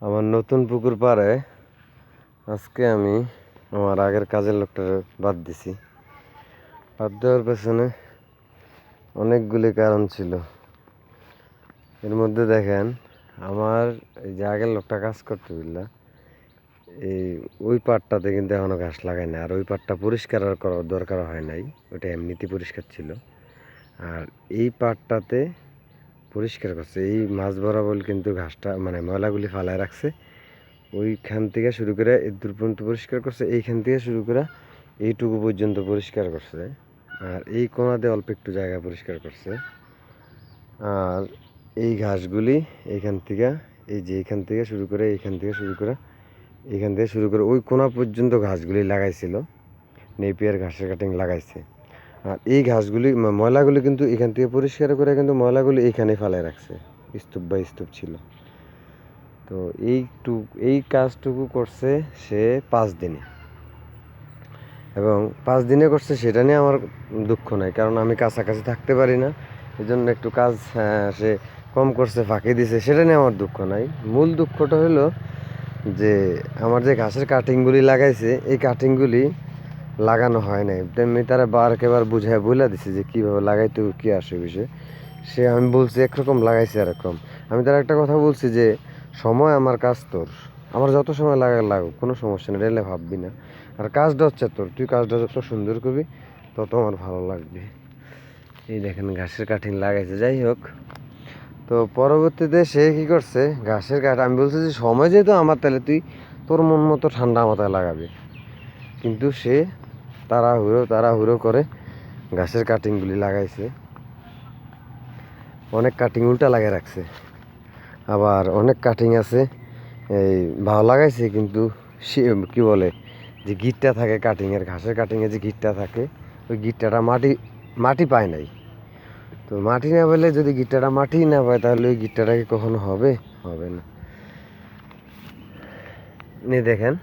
আমার নতুন পুকুর পাড়ে আজকে আমি আমার আগের কাজের লোকটার বাদ দিছি। বাদ দেওয়ার পেছনে অনেকগুলি কারণ ছিল। এর মধ্যে দেখেন, আমার এই যে আগের লোকটা কাজ করতে বুঝলা, এই ওই পাটটাতে কিন্তু এখনও ঘাস লাগায় না আর ওই পাটটা পরিষ্কার করার দরকার হয় নাই। ওটা এমনিতে পরিষ্কার ছিল। আর এই পাটটাতে পরিষ্কার করছে। এই মাছ বরাবর কিন্তু ঘাসটা মানে ময়লাগুলি ফালায় রাখছে। ওইখান থেকে শুরু করে দূর পর্যন্ত পরিষ্কার করছে। এইখান থেকে শুরু করে এইটুকু পর্যন্ত পরিষ্কার করছে। আর এই কোনাতে অল্প একটু জায়গা পরিষ্কার করছে। আর এই ঘাসগুলি এইখান থেকে, এই যে এইখান থেকে শুরু করে, এইখান থেকে শুরু করে, এইখান থেকে শুরু করে ওই কোনা পর্যন্ত ঘাসগুলি লাগাইছিল। নেপিয়ার ঘাসের কাটিং লাগাইছে। আর এই ঘাসগুলি ময়লাগুলি কিন্তু এখান থেকে পরিষ্কার করে কিন্তু ময়লাগুলি এখানে ফেলায় রাখছে স্তূপ বা স্তূপ ছিল। তো এইটু এই কাজটুকু করছে সে পাঁচ দিনে। এবং পাঁচ দিনে করছে সেটা নিয়ে আমার দুঃখ নাই কারণ আমি কাছাকাছি থাকতে পারি না। এই জন্য একটু কাজ হ্যাঁ, সে কম করছে ফাঁকি দিছে সেটা নিয়ে আমার দুঃখ নাই। মূল দুঃখটা হলো যে আমার যে ঘাসের কাটিংগুলি লাগাইছে এই কাটিংগুলি লাগানো হয় নাই। তেমনি তারা বার বুঝায় বলে দিছে যে কীভাবে লাগাইতে কী আসে বিষয়ে। সে আমি বলছি একরকম, লাগাইছে এরকম আমি তার একটা কথা বলছি যে, সময় আমার কাজ তোর। আমার যত সময় লাগা লাগুক, কোনো সমস্যা নেই, রেলে ভাববি না। আর কাজটা হচ্ছে তোর। তুই কাজটা যত সুন্দর করবি, তত আমার ভালো লাগবে। এই দেখেন, ঘাসের কাঠিন লাগাইছে। যাই হোক, তো পরবর্তীতে সে কি করছে? ঘাসের কাঠ আমি বলছি যে, সময় যেহেতু আমার, তাহলে তুই তোর মন মতো ঠান্ডা মাথায় লাগাবি। কিন্তু সে তাড়াহুড়ো তাড়াহুড়ো করে ঘাসের কাটিংগুলি লাগাইছে। অনেক কাটিং উল্টা লাগিয়ে রাখছে। আবার অনেক কাটিং আছে, এই ভালো লাগাইছে কিন্তু কি বলে, যে গিটটা থাকে কাটিংয়ের ঘাসের কাটিংয়ে যে গিটটা থাকে, ওই গিটটাটা মাটি মাটি পায় নাই। তো মাটি না পেলে যদি গিট্টাটা মাটি না পায়, তাহলে ওই গিট্টাটা কি কখনো হবে? হবে না। নিয়ে দেখেন।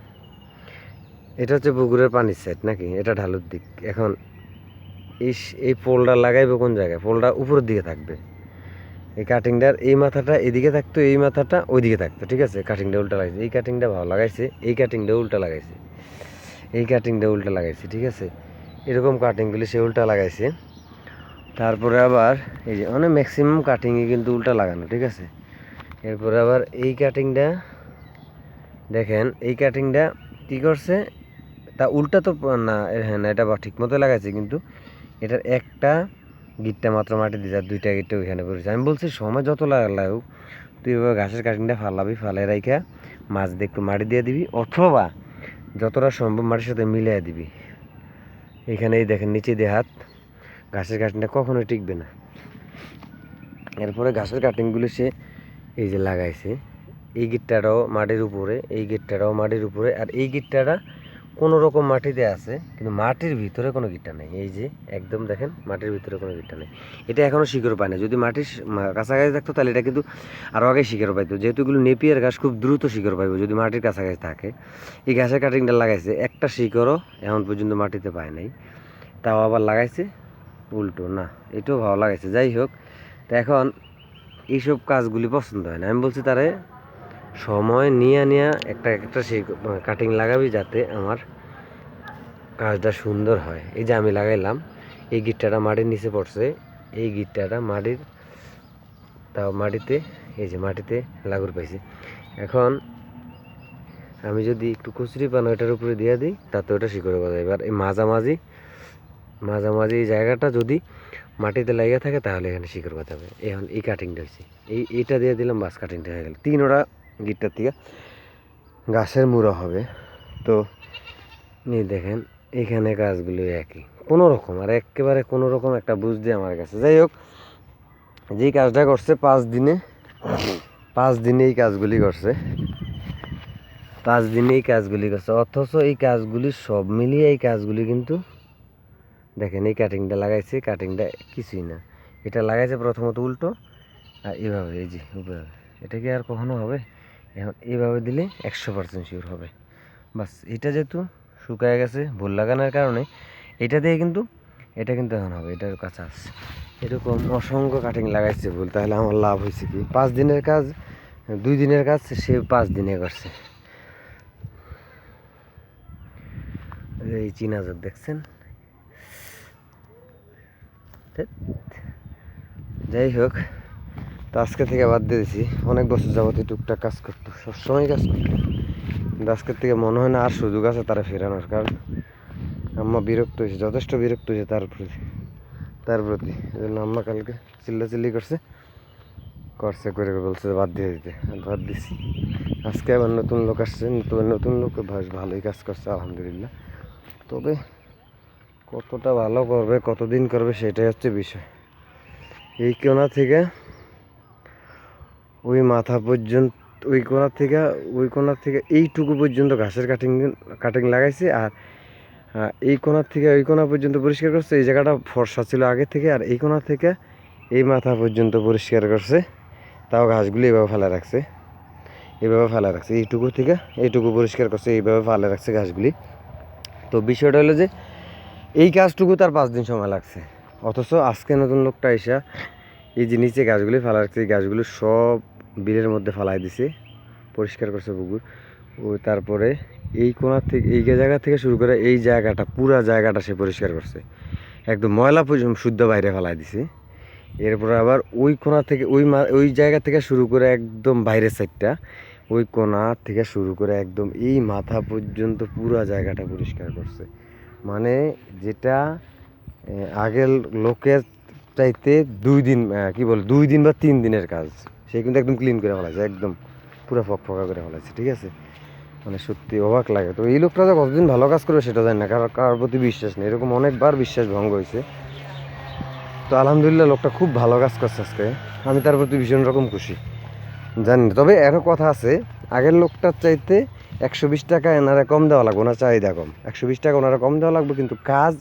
এটা হচ্ছে পুকুরের পানির সাইড নাকি? এটা ঢালুর দিক। এখন এই স- এই পোলটা লাগাইবে কোন জায়গায়? পোলটা উপরের দিকে থাকবে। এই কাটিংটার এই মাথাটা এদিকে থাকতো, এই মাথাটা ওইদিকে থাকতো, ঠিক আছে? কাটিংটা উল্টা লাগাইছে। এই কাটিংটা ভালো লাগাইছে, এই কাটিংটা উল্টা লাগাইছে। এই কাটিংটা উল্টা লাগাইছে, ঠিক আছে? এরকম কাটিংগুলি সে উল্টা লাগাইছে। তারপরে আবার এই যে অনেক ম্যাক্সিমাম কাটিংয়ে কিন্তু উল্টা লাগানো, ঠিক আছে? এরপরে আবার এই কাটিংটা দেখেন, এই কাটিংটা কী করছে? তা উল্টা তো, না হ্যাঁ না, এটা বা ঠিক মতো লাগাইছে, কিন্তু এটার একটা গিটটা মাত্র মাটি দিয়েছে আর দুইটা গিটটা ওইখানে পড়েছে। আমি বলছি, সময় যত লাগা লাগুক, তুই এবার ঘাসের কাটিংটা ফালাবি ফালে রাইখা, মাছ দিয়ে একটু মাটি দিয়ে দিবি, অথবা যতটা সম্ভব মাটির সাথে মিলিয়ে দিবি। এখানেই দেখেন, নিচে দিয়ে হাত, ঘাসের কাটিংটা কখনো টিকবে না। এরপরে ঘাসের কাটিংগুলো সে এই যে লাগাইছে, এই গিটটাটাও মাটির উপরে, এই গিটটাটাও মাটির উপরে, আর এই গিটটাটা কোনো রকম মাটিতে আছে, কিন্তু মাটির ভিতরে কোনো গিট্টা নেই। এই যে, একদম দেখেন, মাটির ভিতরে কোনো গিট্টা নেই। এটা এখনও শিকড় পায় না। যদি মাটির কাছাকাছি থাকতো, তাহলে এটা কিন্তু আরও আগে শিকড় পাইতো। যেহেতু এগুলো নেপিয়ার গাছ খুব দ্রুত শিকড় পাইবে যদি মাটির কাছাকাছি থাকে। এই ঘাসের কাটিংটা লাগাইছে। একটা শিকড়ও এখন পর্যন্ত মাটিতে পায় নাই। তাও আবার লাগাইছে। উল্টো, না, এটাও ভালো লাগাইছে। যাই হোক, তো এখন এইসব কাজগুলি পছন্দ হয় না। আমি বলছি তারে সময় নিয়ে নিয়ে একটা একটা সেই কাটিং লাগাবি যাতে আমার কাজটা সুন্দর হয়। এই যে আমি লাগাইলাম, এই গিট্টাটা মাটির নিচে পড়ছে। এই গিট্টাটা মাটির, তাও মাটিতে, এই যে মাটিতে লাগুর পাইছে। এখন আমি যদি একটু কচুরি পানো এটার উপরে দিয়ে দিই, তাতে ওটা শিকড়ে কথা এবার এই মাঝামাঝি মাঝামাঝি এই জায়গাটা যদি মাটিতে লাগিয়ে থাকে, তাহলে এখানে শিকড় কথা হবে এখন এই কাটিংটা হয়েছে এই, এইটা দিয়ে দিলাম, বাস কাটিংটা হয়ে গেল। তিন ওরা গিটটার থেকে। গাছের মুড়া হবে। তো এই দেখেন, এখানে কাজগুলো একই। কোনো রকম, আর একেবারে কোনো রকম একটা বুঝ দিয়ে আমার কাছে। যাই হোক, যেই কাজটা করছে, পাঁচ দিনে পাঁচ দিনে এই কাজগুলি করছে। পাঁচ দিনে এই কাজগুলি করছে। অথচ এই কাজগুলি সব মিলিয়ে এই কাজগুলি কিন্তু, দেখেন এই কাটিংটা লাগাইছে কাটিংটা কিছুই না। এটা লাগাইছে প্রথমত উল্টো, আর এভাবে, এই যে এটা কি আর কখনো হবে? এখন এইভাবে দিলে একশো পার্সেন্ট শিওর হবে। বাস, এটা যেহেতু শুকায় গেছে, ভুল লাগানোর কারণে, এটা দিয়ে কিন্তু, এটা কিন্তু এখন হবে, এটার কাছে আসছে এরকম অসংখ্য কাটিং লাগাইছে ভুল, তাহলে আমার লাভ হয়েছে কি? পাঁচ দিনের কাজ, দুই দিনের কাজ, সে পাঁচ দিনে করছে। এই চিনাজর দেখছেন? যাই হোক তো আজকে থেকে বাদ দিয়ে দিছি। অনেক বছর যাবত এই টুকটাক কাজ করতো, সবসময় কাজ করতো। কিন্তু আজকের থেকে মনে হয় না আর সুযোগ আছে তারা ফেরানোর, কারণ আম্মা বিরক্ত হয়েছে, যথেষ্ট বিরক্ত হয়েছে তার প্রতি তার প্রতি। জন্য আম্মা কালকে চিল্লাচিল্লি করছে করছে, করে বলছে বাদ দিয়ে দিতে বাদ দিছি। আজকে আবার নতুন লোক আসছে, নতুন নতুন লোক ভালোই কাজ করছে, আলহামদুলিল্লাহ। তবে কতটা ভালো করবে, কতদিন করবে, সেটাই হচ্ছে বিষয়। এই কোনা থেকে ওই মাথা পর্যন্ত, ওই কোনা থেকে, ওই কোনা থেকে এইটুকু পর্যন্ত ঘাসের কাটিং কাটিং লাগাইছে আর এই কোনার থেকে ওই কোনা পর্যন্ত পরিষ্কার করছে। এই জায়গাটা ফর্সা ছিল আগে থেকে আর এই কোনা থেকে এই মাথা পর্যন্ত পরিষ্কার করছে। তাও ঘাসগুলি এইভাবে ফেলা রাখছে। এইভাবে ফেলা রাখছে। এইটুকু থেকে এইটুকু পরিষ্কার করছে, এইভাবে ফেলা রাখছে ঘাসগুলি। তো বিষয়টা হলো যে, এই কাজটুকু তার পাঁচ দিন সময় লাগছে। অথচ আজকে নতুন লোকটা এসে এই যে নিচে গাছগুলি ফেলা রাখছে, এই গাছগুলো সব বিলের মধ্যে ফালাই দিছে, পরিষ্কার করছে পুকুর। ও তারপরে এই কোণার থেকে এই জায়গা থেকে শুরু করে এই জায়গাটা, পুরা জায়গাটা সে পরিষ্কার করছে। একদম ময়লা পর্যন্ত শুদ্ধ বাইরে ফেলাই দিছে। এরপরে আবার ওই কোণা থেকে ওই ওই জায়গা থেকে শুরু করে একদম বাইরের সাইডটা ওই কোণা থেকে শুরু করে একদম এই মাথা পর্যন্ত পুরা জায়গাটা পরিষ্কার করছে। মানে যেটা আগের লোকের চাইতে দুই দিন কি বল, দুই দিন বা তিন দিনের কাজ। সে কিন্তু একদম ক্লিন করে ফেলাছে একদম পুরো ফক ফকা করে ফেলাছে ঠিক আছে? মানে সত্যি অবাক লাগে। তো এই লোকটা যে কতদিন ভালো কাজ করবে সেটা জানি না কারণ কার প্রতি বিশ্বাস নেই। এরকম অনেকবার বিশ্বাস ভঙ্গ হয়েছে। তো আলহামদুলিল্লাহ লোকটা খুব ভালো কাজ করছে আজকে। আমি তার প্রতি ভীষণ রকম খুশি। জানি তবে এরও কথা আছে, আগের লোকটার চাইতে একশো বিশ টাকা এনারা কম দেওয়া লাগবে, ওনার চাহিদা কম। একশো বিশ টাকা ওনারা কম দেওয়া লাগবে, কিন্তু কাজ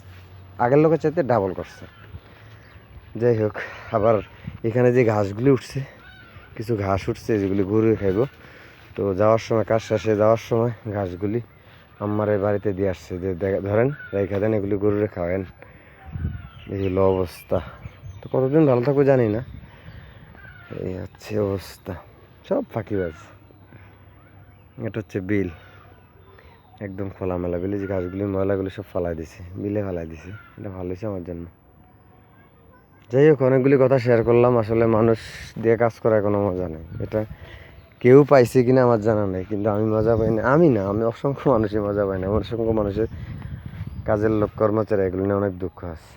আগের লোকের চাইতে ডাবল করছে। যাই হোক, আবার এখানে যে ঘাসগুলি উঠছে, কিছু ঘাস উঠছে, যেগুলি গরু খাইব। তো যাওয়ার সময় কাজ শেষে যাওয়ার সময় ঘাসগুলি আমার এই বাড়িতে দিয়ে আসছে। যে ধরেন রেখা দেন, এগুলি গরুরে খাওয়ান এই হলো অবস্থা। তো কতদিন ভালো থাকব জানি না। এই হচ্ছে অবস্থা। সব ফাঁকিবাজ। এটা হচ্ছে বিল। একদম খোলামেলা বিলে। যে গাছগুলি ময়লাগুলি সব ফালাই দিছে। বিলে ফালাই দিছে। এটা ভালো হয়েছে আমার জন্য। যাই হোক, অনেকগুলি কথা শেয়ার করলাম। আসলে মানুষ দিয়ে কাজ করা কোনো মজা নেই। এটা কেউ পাইছে কিনা আমার জানা নেই, কিন্তু আমি মজা পাই না। আমি না, আমি অসংখ্য মানুষই মজা পাই না। অসংখ্য মানুষের কাজের লোক, কর্মচারী, এগুলো নিয়ে অনেক দুঃখ আছে।